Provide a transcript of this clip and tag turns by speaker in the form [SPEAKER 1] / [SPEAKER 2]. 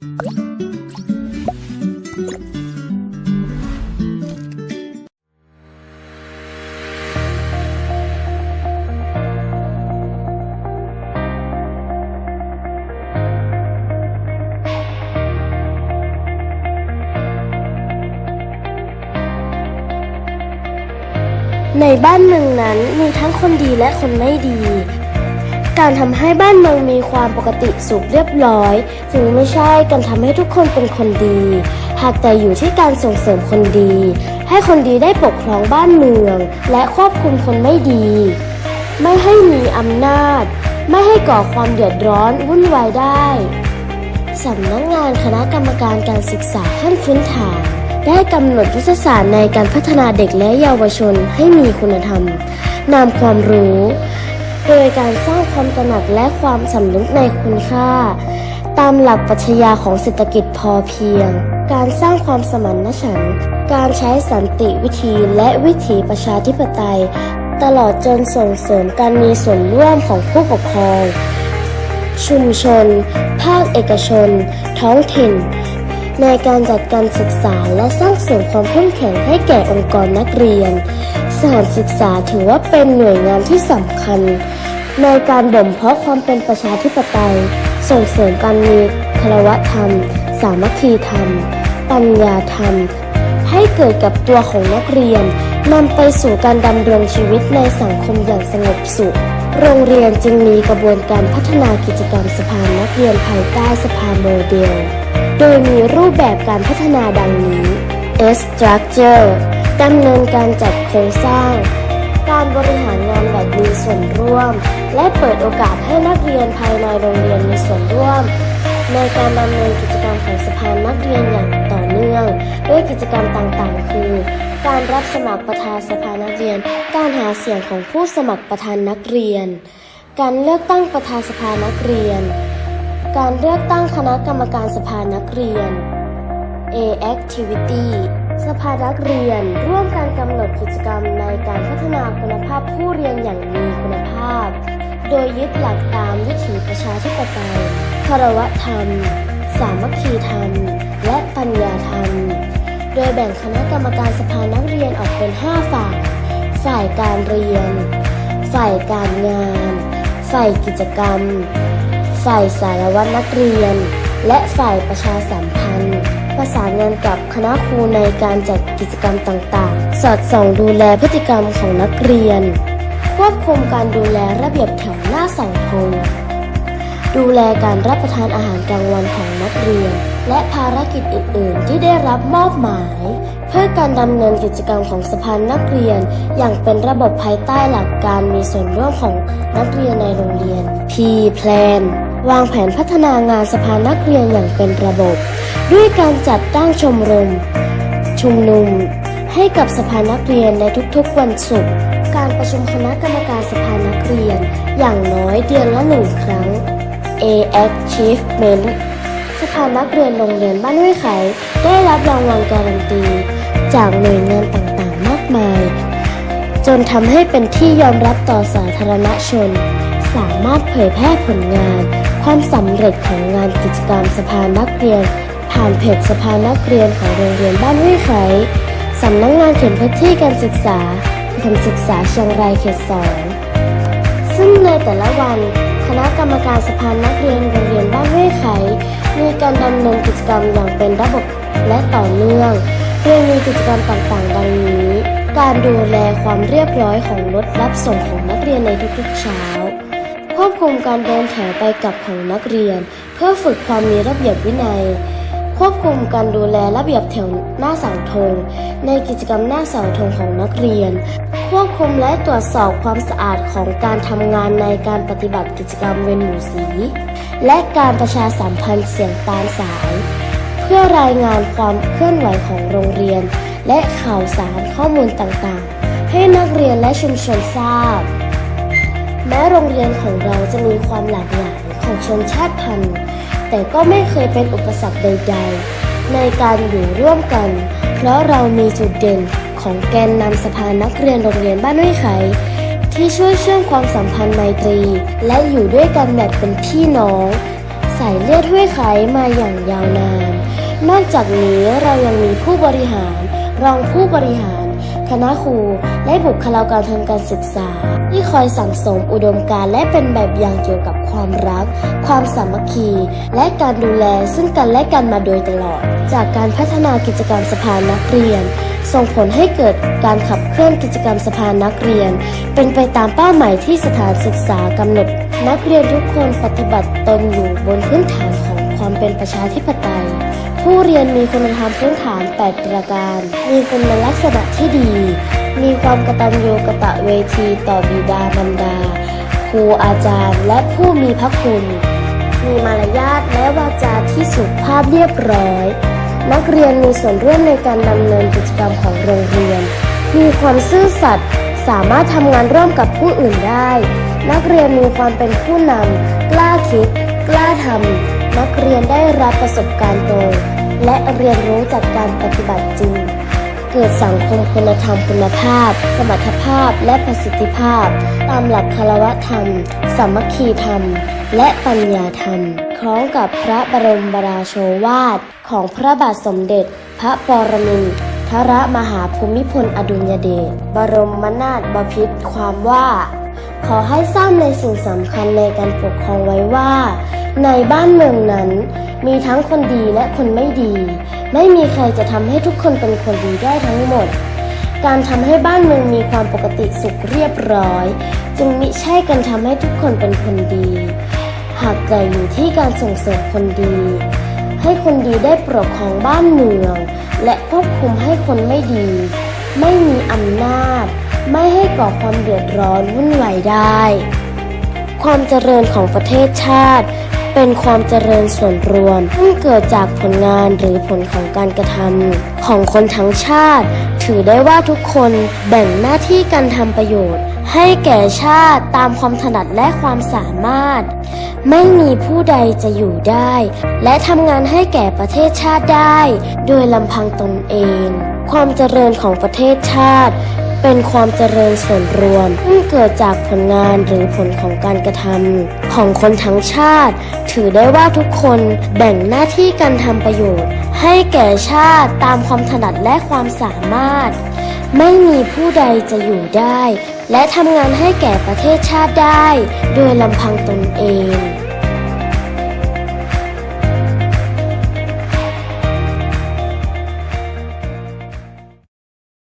[SPEAKER 1] ในบ้านเมืองนั้นมีทั้งคนดีและคนไม่ดี การทำให้บ้านเมืองมีความปกติสุขเรียบร้อย จึงไม่ใช่การทำให้ทุกคนเป็นคนดี หากแต่อยู่ที่การส่งเสริมคนดี ให้คนดีได้ปกครองบ้านเมือง และควบคุมคนไม่ดี ไม่ให้มีอำนาจ ไม่ให้ก่อความเดือดร้อนวุ่นวายได้สำนักงานคณะกรรมการการศึกษาขั้นพื้นฐานได้กำหนดยุทธศาสตร์ในการพัฒนาเด็กและเยาวชนให้มีคุณธรรมนำความรู้ โดยการสร้างความตระหนักและความสำนึกในคุณค่า ตามหลักปรัชญาของเศรษฐกิจพอเพียง การสร้างความสมานฉันท์การใช้สันติวิธีและวิถีประชาธิปไตย ตลอดจนส่งเสริมการมีส่วนร่วมของผู้ปกครอง ชุมชน ภาคเอกชน ท้องถิ่น ในการจัดการศึกษาและสร้างเสริมความเข้มแข็งให้แก่องค์กรนักเรียนสถานศึกษาถือว่าเป็นหน่วยงานที่สำคัญ ในการบ่มเพาะความเป็นประชาธิปไตย ส่งเสริมการมีคารวะธรรม สามัคคีธรรม ปัญญาธรรม ให้เกิดกับตัวของนักเรียนนำไปสู่การดำรงชีวิตในสังคมอย่างสงบสุข โรงเรียนจึงมีกระบวนการพัฒนากิจกรรมสภานักเรียนภายใต้สภาโมเดล โดยมีรูปแบบการพัฒนาดังนี้ S structure ดำเนินการจัดโครงสร้าง การบริหารงานแบบมีส่วนร่วม และเปิดโอกาสให้นักเรียนภายในโรงเรียนมีส่วนร่วม ในการดำเนินกิจกรรมของสภานักเรียนอย่างต่อเนื่อง ด้วยกิจกรรมต่างๆ คือ การรับสมัครประธานสภานักเรียน การหาเสียงของผู้สมัครประธานนักเรียน การเลือกตั้งประธานสภานักเรียน การเลือกตั้งคณะกรรมการสภานักเรียน A activity สภานักเรียน ร่วมการกำหนดกิจกรรมในการพัฒนาคุณภาพผู้เรียนอย่างมีคุณภาพ โดยยึดหลักตามวิถีประชาธิปไตยคารวะธรรม สามัคคีธรรม และปัญญาธรรม โดยแบ่งคณะกรรมการสภานักเรียนออกเป็น 5 ฝ่าย ฝ่ายการเรียน ฝ่ายการงาน ฝ่ายกิจกรรม ฝ่ายสารวัตรนักเรียน และฝ่ายประชาสัมพันธ์ ประสานงานกับคณะครูในการจัดกิจกรรมต่างๆ สอดส่องดูแลพฤติกรรมของนักเรียน ควบคุมการดูแลระเบียบแถวหน้าเสาธงดูแลการรับประทานอาหารกลางวันของนักเรียน และภารกิจอื่น ๆ ที่ได้รับมอบหมาย เพื่อการดำเนินกิจกรรมของสภานักเรียน อย่างเป็นระบบภายใต้หลักการมีส่วนร่วมของนักเรียนในโรงเรียน P Plan วางแผนพัฒนางานสภานักเรียนอย่างเป็นระบบ ด้วยการจัดตั้งชมรม ชุมนุม ให้กับสภานักเรียนในทุกๆวันศุกร์ การประชุมคณะกรรมการสภานักเรียน อย่างน้อยเดือนละหนึ่งครั้ง A Achievement สภานักเรียนโรงเรียนบ้านห้วยไข่ได้รับรางวัลการันตี จากหน่วยงานต่างๆมากมาย จนทำให้เป็นที่ยอมรับต่อสาธารณชน สามารถเผยแพร่ผลงาน ความสำเร็จของงานกิจกรรมสภานักเรียน ผ่านเพจสภานักเรียนของโรงเรียนบ้านห้วยไข่สำนักงานเขตพื้นที่การศึกษา ถมศึกษาเชียงรายเขตสองซึ่งในแต่ละวันคณะกรรมการสภานักเรียนโรงเรียนบ้านห้วยไข มีการดำเนินกิจกรรมอย่างเป็นระบบและต่อเนื่องโดยมีกิจกรรมต่างๆ ดังนี้ การดูแลความเรียบร้อยของรถรับส่งของนักเรียนในทุกๆเช้า ควบคุมการเดินแถวไปกลับของนักเรียน เพื่อฝึกความมีระเบียบวินัย ควบคุมการดูแลระเบียบแถวหน้าเสาธงในกิจกรรมหน้าเสาธงของนักเรียน ควบคุมและตรวจสอบความสะอาดของการทำงานในการปฏิบัติกิจกรรมเวนหมู่สี และการประชาสัมพันธ์เสียงตามสาย เพื่อรายงานความเคลื่อนไหวของโรงเรียน และข่าวสารข้อมูลต่างๆ ให้นักเรียนและชุมชนทราบ แม้โรงเรียนของเราจะมีความหลากหลายของชนชาติพันธุ์ แต่ก็ไม่เคยเป็นอุปสรรคใด ๆ ในการอยู่ร่วมกัน เพราะเรามีจุดเด่นของแกนนำสภานักเรียนโรงเรียนบ้านห้วยไข ที่ช่วยเชื่อมความสัมพันธ์ไมตรี และอยู่ด้วยกันแบบเป็นพี่น้องสสายเลือดห้วยไขมาอย่างยาวนาน นอกจากนี้เรายังมีผู้บริหาร รองผู้บริหาร คณะครูและบุคลากรทางการศึกษา ที่คอยสั่งสมอุดมการณ์และเป็นแบบอย่างเกี่ยวกับความรัก ความสามัคคี และการดูแลซึ่งกันและกันมาโดยตลอด จากการพัฒนากิจกรรมสภานักเรียน ส่งผลให้เกิดการขับเคลื่อนกิจกรรมสภานักเรียน เป็นไปตามเป้าหมายที่สถานศึกษากำหนด นักเรียนทุกคนปฏิบัติตนอยู่บนพื้นฐานของความเป็นประชาธิปไตย ผู้เรียนมีคุณธรรมพื้นฐาน 8 ประการ มีคุณลักษณะที่ดี มีความกตัญญูกะตะเวทีต่อบิดามารดา ครูอาจารย์และผู้มีพระคุณ มีมารยาทและวาจาที่สุภาพเรียบร้อย นักเรียนมีส่วนร่วมในการดำเนินกิจกรรมของโรงเรียน มีความซื่อสัตย์สามารถทำงานร่วมกับผู้อื่นได้ นักเรียนมีความเป็นผู้นำกล้าคิด กล้าทำ นักเรียนได้รับประสบการณ์ตรงและเรียนรู้จากการปฏิบัติจริง เกิดสังคมคุณธรรมคุณภาพ สมรรถภาพและประสิทธิภาพ ตามหลักคารวะธรรม สามัคคีธรรม และปัญญาธรรม คล้องกับพระบรมราโชวาท ของพระบาทสมเด็จ พระปรมินทรมหาภูมิพลอดุลยเดช บรมนาถบพิตรความว่า ขอให้ทราบในสิ่งสำคัญในการปกครองไว้ว่า ในบ้านเมืองนั้น มีทั้งคนดีและคนไม่ดี ไม่มีใครจะทำให้ทุกคนเป็นคนดีได้ทั้งหมด การทำให้บ้านเมืองมีความปกติสุขเรียบร้อย จึงมิใช่การทำให้ทุกคนเป็นคนดี หากแต่อยู่ที่การส่งเสริมคนดี ให้คนดีได้ปกครองบ้านเมือง และควบคุมให้คนไม่ดี ไม่มีอำนาจ ไม่ให้ก่อความเดือดร้อนวุ่นวายได้ ความเจริญของประเทศชาติ เป็นความเจริญส่วนรวมซึ่งเกิดจากผลงานหรือผลของการกระทำของคนทั้งชาติ ถือได้ว่าทุกคนแบ่งหน้าที่การทำประโยชน์ ให้แก่ชาติตามความถนัดและความสามารถ ไม่มีผู้ใดจะอยู่ได้ และทำงานให้แก่ประเทศชาติได้ โดยลำพังตนเอง ความเจริญของประเทศชาติ เป็นความเจริญส่วนรวมซึ่งเกิดจากผลงานหรือผลของการกระทำของคนทั้งชาติ ถือได้ว่าทุกคนแบ่งหน้าที่การทำประโยชน์ ให้แก่ชาติตามความถนัดและความสามารถ ไม่มีผู้ใดจะอยู่ได้ และทำงานให้แก่ประเทศชาติได้ โดยลำพังตนเอง